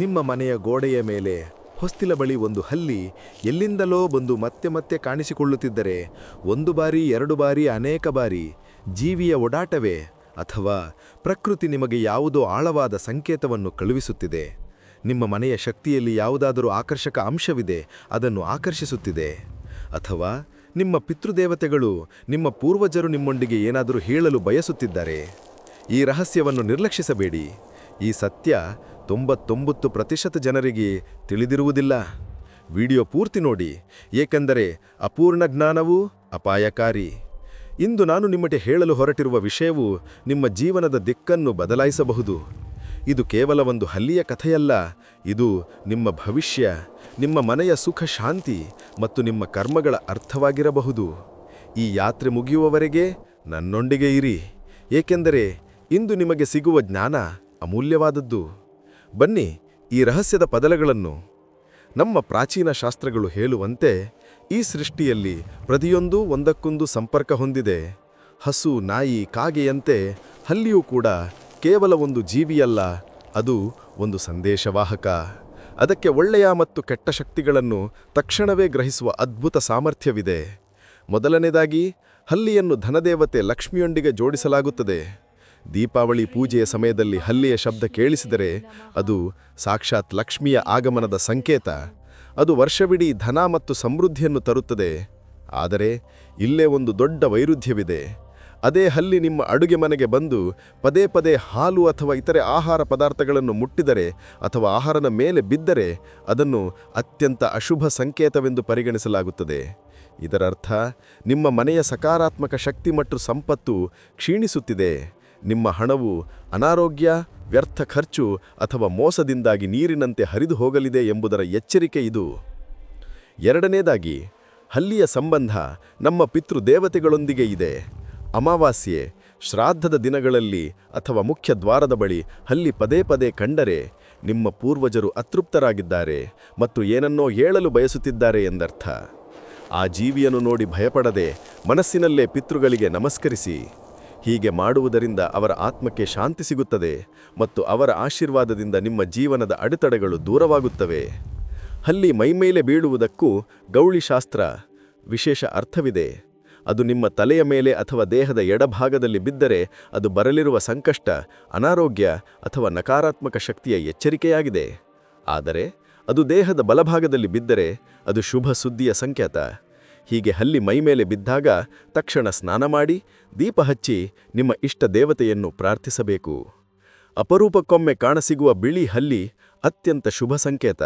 ನಿಮ್ಮ ಮನೆಯ ಗೋಡೆಯ ಮೇಲೆ ಹೊಸ್ತಿಲ ಬಳಿ ಒಂದು ಹಲ್ಲಿ ಎಲ್ಲಿಂದಲೋ ಬಂದು ಮತ್ತೆ ಮತ್ತೆ ಕಾಣಿಸಿಕೊಳ್ಳುತ್ತಿದ್ದರೆ ಒಂದು ಬಾರಿ, ಎರಡು ಬಾರಿ, ಅನೇಕ ಬಾರಿ ಜೀವಿಯ ಒಡಾಟವೇ ಅಥವಾ ಪ್ರಕೃತಿ ನಿಮಗೆ ಯಾವುದೋ ಆಳವಾದ ಸಂಕೇತವನ್ನು ಕಳುಹಿಸುತ್ತಿದೆ. ನಿಮ್ಮ ಮನೆಯ ಶಕ್ತಿಯಲ್ಲಿ ಯಾವುದಾದರೂ ಆಕರ್ಷಕ ಅಂಶವಿದೆ, ಅದನ್ನು ಆಕರ್ಷಿಸುತ್ತಿದೆ. ಅಥವಾ ನಿಮ್ಮ ಪಿತೃದೇವತೆಗಳು, ನಿಮ್ಮ ಪೂರ್ವಜರು ನಿಮ್ಮೊಂದಿಗೆ ಏನಾದರೂ ಹೇಳಲು ಬಯಸುತ್ತಿದ್ದಾರೆ. ಈ ರಹಸ್ಯವನ್ನು ನಿರ್ಲಕ್ಷಿಸಬೇಡಿ. ಈ ಸತ್ಯ ತೊಂಬತ್ತೊಂಬತ್ತು ಪ್ರತಿಶತ ಜನರಿಗೆ ತಿಳಿದಿರುವುದಿಲ್ಲ. ವಿಡಿಯೋ ಪೂರ್ತಿ ನೋಡಿ. ಏಕೆಂದರೆ ಅಪೂರ್ಣ ಜ್ಞಾನವೂ ಅಪಾಯಕಾರಿ. ಇಂದು ನಾನು ನಿಮಗೆ ಹೇಳಲು ಹೊರಟಿರುವ ವಿಷಯವು ನಿಮ್ಮ ಜೀವನದ ದಿಕ್ಕನ್ನು ಬದಲಾಯಿಸಬಹುದು. ಇದು ಕೇವಲ ಒಂದು ಹಲ್ಲಿಯ ಕಥೆಯಲ್ಲ. ಇದು ನಿಮ್ಮ ಭವಿಷ್ಯ, ನಿಮ್ಮ ಮನೆಯ ಸುಖ ಶಾಂತಿ ಮತ್ತು ನಿಮ್ಮ ಕರ್ಮಗಳ ಅರ್ಥವಾಗಿರಬಹುದು. ಈ ಯಾತ್ರೆ ಮುಗಿಯುವವರೆಗೆ ನನ್ನೊಂದಿಗೆ ಇರಿ. ಏಕೆಂದರೆ ಇಂದು ನಿಮಗೆ ಸಿಗುವ ಜ್ಞಾನ ಅಮೂಲ್ಯವಾದದ್ದು. ಬನ್ನಿ, ಈ ರಹಸ್ಯದ ಪದಲಗಳನ್ನು ನಮ್ಮ ಪ್ರಾಚೀನ ಶಾಸ್ತ್ರಗಳು ಹೇಳುವಂತೆ ಈ ಸೃಷ್ಟಿಯಲ್ಲಿ ಪ್ರತಿಯೊಂದೂ ಒಂದಕ್ಕೊಂದು ಸಂಪರ್ಕ ಹೊಂದಿದೆ. ಹಸು, ನಾಯಿ, ಕಾಗೆಯಂತೆ ಹಲ್ಲಿಯೂ ಕೂಡ ಕೇವಲ ಒಂದು ಜೀವಿಯಲ್ಲ, ಅದು ಒಂದು ಸಂದೇಶವಾಹಕ. ಅದಕ್ಕೆ ಒಳ್ಳೆಯ ಮತ್ತು ಕೆಟ್ಟ ಶಕ್ತಿಗಳನ್ನು ತಕ್ಷಣವೇ ಗ್ರಹಿಸುವ ಅದ್ಭುತ ಸಾಮರ್ಥ್ಯವಿದೆ. ಮೊದಲನೇದಾಗಿ, ಹಲ್ಲಿಯನ್ನು ಧನದೇವತೆ ಲಕ್ಷ್ಮಿಯೊಂದಿಗೆ ಜೋಡಿಸಲಾಗುತ್ತದೆ. ದೀಪಾವಳಿ ಪೂಜೆಯ ಸಮಯದಲ್ಲಿ ಹಲ್ಲಿಯ ಶಬ್ದ ಕೇಳಿಸಿದರೆ ಅದು ಸಾಕ್ಷಾತ್ ಲಕ್ಷ್ಮಿಯ ಆಗಮನದ ಸಂಕೇತ. ಅದು ವರ್ಷವಿಡೀ ಧನ ಮತ್ತು ಸಮೃದ್ಧಿಯನ್ನು ತರುತ್ತದೆ. ಆದರೆ ಇಲ್ಲೇ ಒಂದು ದೊಡ್ಡ ವೈರುಧ್ಯವಿದೆ. ಅದೇ ಹಲ್ಲಿ ನಿಮ್ಮ ಅಡುಗೆ ಮನೆಗೆ ಬಂದು ಪದೇ ಪದೇ ಹಾಲು ಅಥವಾ ಇತರೆ ಆಹಾರ ಪದಾರ್ಥಗಳನ್ನು ಮುಟ್ಟಿದರೆ ಅಥವಾ ಆಹಾರದ ಮೇಲೆ ಬಿದ್ದರೆ ಅದನ್ನು ಅತ್ಯಂತ ಅಶುಭ ಸಂಕೇತವೆಂದು ಪರಿಗಣಿಸಲಾಗುತ್ತದೆ. ಇದರರ್ಥ ನಿಮ್ಮ ಮನೆಯ ಸಕಾರಾತ್ಮಕ ಶಕ್ತಿ ಮತ್ತು ಸಂಪತ್ತು ಕ್ಷೀಣಿಸುತ್ತಿದೆ. ನಿಮ್ಮ ಹಣವು ಅನಾರೋಗ್ಯ, ವ್ಯರ್ಥ ಖರ್ಚು ಅಥವಾ ಮೋಸದಿಂದಾಗಿ ನೀರಿನಂತೆ ಹರಿದು ಹೋಗಲಿದೆ ಎಂಬುದರ ಎಚ್ಚರಿಕೆ ಇದು. ಎರಡನೇದಾಗಿ, ಹಲ್ಲಿಯ ಸಂಬಂಧ ನಮ್ಮ ಪಿತೃದೇವತೆಗಳೊಂದಿಗೆ ಇದೆ. ಅಮಾವಾಸ್ಯೆ, ಶ್ರಾದ್ದದ ದಿನಗಳಲ್ಲಿ ಅಥವಾ ಮುಖ್ಯ ದ್ವಾರದ ಬಳಿ ಹಲ್ಲಿ ಪದೇ ಪದೇ ಕಂಡರೆ ನಿಮ್ಮ ಪೂರ್ವಜರು ಅತೃಪ್ತರಾಗಿದ್ದಾರೆ ಮತ್ತು ಏನನ್ನೋ ಹೇಳಲು ಬಯಸುತ್ತಿದ್ದಾರೆ ಎಂದರ್ಥ. ಆ ಜೀವಿಯನ್ನು ನೋಡಿ ಭಯಪಡದೆ ಮನಸ್ಸಿನಲ್ಲೇ ಪಿತೃಗಳಿಗೆ ನಮಸ್ಕರಿಸಿ. ಹೀಗೆ ಮಾಡುವುದರಿಂದ ಅವರ ಆತ್ಮಕ್ಕೆ ಶಾಂತಿ ಸಿಗುತ್ತದೆ ಮತ್ತು ಅವರ ಆಶೀರ್ವಾದದಿಂದ ನಿಮ್ಮ ಜೀವನದ ಅಡೆತಡೆಗಳು ದೂರವಾಗುತ್ತವೆ. ಅಲ್ಲಿ ಮೈಮೇಲೆ ಬೀಳುವುದಕ್ಕೂ ಗೌಳಿಶಾಸ್ತ್ರ ವಿಶೇಷ ಅರ್ಥವಿದೆ. ಅದು ನಿಮ್ಮ ತಲೆಯ ಮೇಲೆ ಅಥವಾ ದೇಹದ ಎಡಭಾಗದಲ್ಲಿ ಬಿದ್ದರೆ ಅದು ಬರಲಿರುವ ಸಂಕಷ್ಟ, ಅನಾರೋಗ್ಯ ಅಥವಾ ನಕಾರಾತ್ಮಕ ಶಕ್ತಿಯ ಎಚ್ಚರಿಕೆಯಾಗಿದೆ. ಆದರೆ ಅದು ದೇಹದ ಬಲಭಾಗದಲ್ಲಿ ಬಿದ್ದರೆ ಅದು ಶುಭ ಸುದ್ದಿಯ ಸಂಕೇತ. ಹೀಗೆ ಹಲ್ಲಿ ಮೈಮೇಲೆ ಬಿದ್ದಾಗ ತಕ್ಷಣ ಸ್ನಾನ ಮಾಡಿ ದೀಪ ಹಚ್ಚಿ ನಿಮ್ಮ ಇಷ್ಟ ದೇವತೆಯನ್ನು ಪ್ರಾರ್ಥಿಸಬೇಕು. ಅಪರೂಪಕ್ಕೊಮ್ಮೆ ಕಾಣಸಿಗುವ ಬಿಳಿ ಹಲ್ಲಿ ಅತ್ಯಂತ ಶುಭ ಸಂಕೇತ.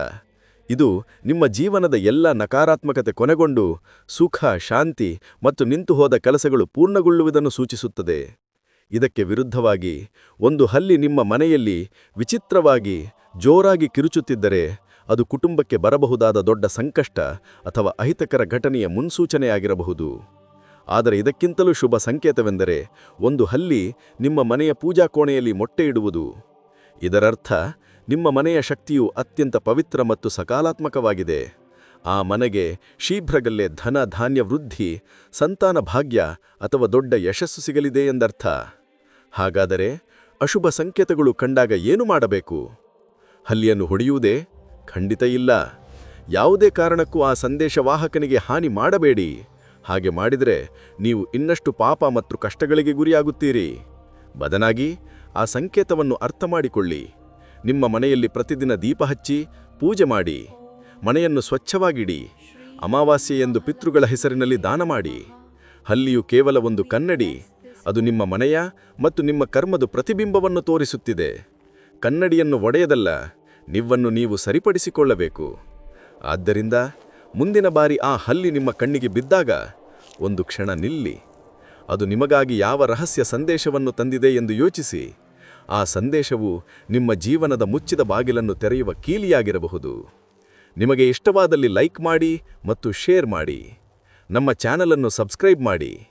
ಇದು ನಿಮ್ಮ ಜೀವನದ ಎಲ್ಲ ನಕಾರಾತ್ಮಕತೆ ಕೊನೆಗೊಂಡು ಸುಖ, ಶಾಂತಿ ಮತ್ತು ನಿಂತು ಹೋದ ಕೆಲಸಗಳು ಪೂರ್ಣಗೊಳ್ಳುವುದನ್ನು ಸೂಚಿಸುತ್ತದೆ. ಇದಕ್ಕೆ ವಿರುದ್ಧವಾಗಿ ಒಂದು ಹಲ್ಲಿ ನಿಮ್ಮ ಮನೆಯಲ್ಲಿ ವಿಚಿತ್ರವಾಗಿ ಜೋರಾಗಿ ಕಿರುಚುತ್ತಿದ್ದರೆ ಅದು ಕುಟುಂಬಕ್ಕೆ ಬರಬಹುದಾದ ದೊಡ್ಡ ಸಂಕಷ್ಟ ಅಥವಾ ಅಹಿತಕರ ಘಟನೆಯ ಮುನ್ಸೂಚನೆಯಾಗಿರಬಹುದು. ಆದರೆ ಇದಕ್ಕಿಂತಲೂ ಶುಭ ಸಂಕೇತವೆಂದರೆ ಒಂದು ಹಲ್ಲಿ ನಿಮ್ಮ ಮನೆಯ ಪೂಜಾ ಕೋಣೆಯಲ್ಲಿ ಮೊಟ್ಟೆ ಇಡುವುದು. ಇದರರ್ಥ, ನಿಮ್ಮ ಮನೆಯ ಶಕ್ತಿಯು ಅತ್ಯಂತ ಪವಿತ್ರ ಮತ್ತು ಸಕಾಲಾತ್ಮಕವಾಗಿದೆ. ಆ ಮನೆಗೆ ಶೀಘ್ರಗಲ್ಲೇ ಧನ ಧಾನ್ಯ ವೃದ್ಧಿ, ಸಂತಾನ ಭಾಗ್ಯ ಅಥವಾ ದೊಡ್ಡ ಯಶಸ್ಸು ಸಿಗಲಿದೆ ಎಂದರ್ಥ. ಹಾಗಾದರೆ ಅಶುಭ ಸಂಕೇತಗಳು ಕಂಡಾಗ ಏನು ಮಾಡಬೇಕು? ಹಲ್ಲಿಯನ್ನು ಹೊಡೆಯುವುದೇ ಖಂಡಿತ ಇಲ್ಲ. ಯಾವುದೇ ಕಾರಣಕ್ಕೂ ಆ ಸಂದೇಶವಾಹಕನಿಗೆ ಹಾನಿ ಮಾಡಬೇಡಿ. ಹಾಗೆ ಮಾಡಿದರೆ ನೀವು ಇನ್ನಷ್ಟು ಪಾಪ ಮತ್ತು ಕಷ್ಟಗಳಿಗೆ ಗುರಿಯಾಗುತ್ತೀರಿ. ಬದನಾಗಿ, ಆ ಸಂಕೇತವನ್ನು ಅರ್ಥ ಮಾಡಿಕೊಳ್ಳಿ. ನಿಮ್ಮ ಮನೆಯಲ್ಲಿ ಪ್ರತಿದಿನ ದೀಪ ಹಚ್ಚಿ, ಪೂಜೆ ಮಾಡಿ. ಮನೆಯನ್ನು ಸ್ವಚ್ಛವಾಗಿಡಿ. ಅಮಾವಾಸ್ಯೆ ಎಂದು ಪಿತೃಗಳ ಹೆಸರಿನಲ್ಲಿ ದಾನ ಮಾಡಿ. ಹಲ್ಲಿಯು ಕೇವಲ ಒಂದು ಕನ್ನಡಿ. ಅದು ನಿಮ್ಮ ಮನೆಯ ಮತ್ತು ನಿಮ್ಮ ಕರ್ಮದ ಪ್ರತಿಬಿಂಬವನ್ನು ತೋರಿಸುತ್ತಿದೆ. ಕನ್ನಡಿಯನ್ನು ಒಡೆಯದಲ್ಲ. ನಿವನ್ನು ನೀವು ಸರಿಪಡಿಸಿಕೊಳ್ಳಬೇಕು. ಆದ್ದರಿಂದ ಮುಂದಿನ ಬಾರಿ ಆ ಹಲ್ಲಿ ನಿಮ್ಮ ಕಣ್ಣಿಗೆ ಬಿದ್ದಾಗ ಒಂದು ಕ್ಷಣ ನಿಲ್ಲಿ. ಅದು ನಿಮಗಾಗಿ ಯಾವ ರಹಸ್ಯ ಸಂದೇಶವನ್ನು ತಂದಿದೆ ಎಂದು ಯೋಚಿಸಿ. ಆ ಸಂದೇಶವು ನಿಮ್ಮ ಜೀವನದ ಮುಚ್ಚಿದ ಬಾಗಿಲನ್ನು ತೆರೆಯುವ ಕೀಲಿಯಾಗಿರಬಹುದು. ನಿಮಗೆ ಇಷ್ಟವಾದಲ್ಲಿ ಲೈಕ್ ಮಾಡಿ ಮತ್ತು ಶೇರ್ ಮಾಡಿ. ನಮ್ಮ ಚಾನಲನ್ನು ಸಬ್ಸ್ಕ್ರೈಬ್ ಮಾಡಿ.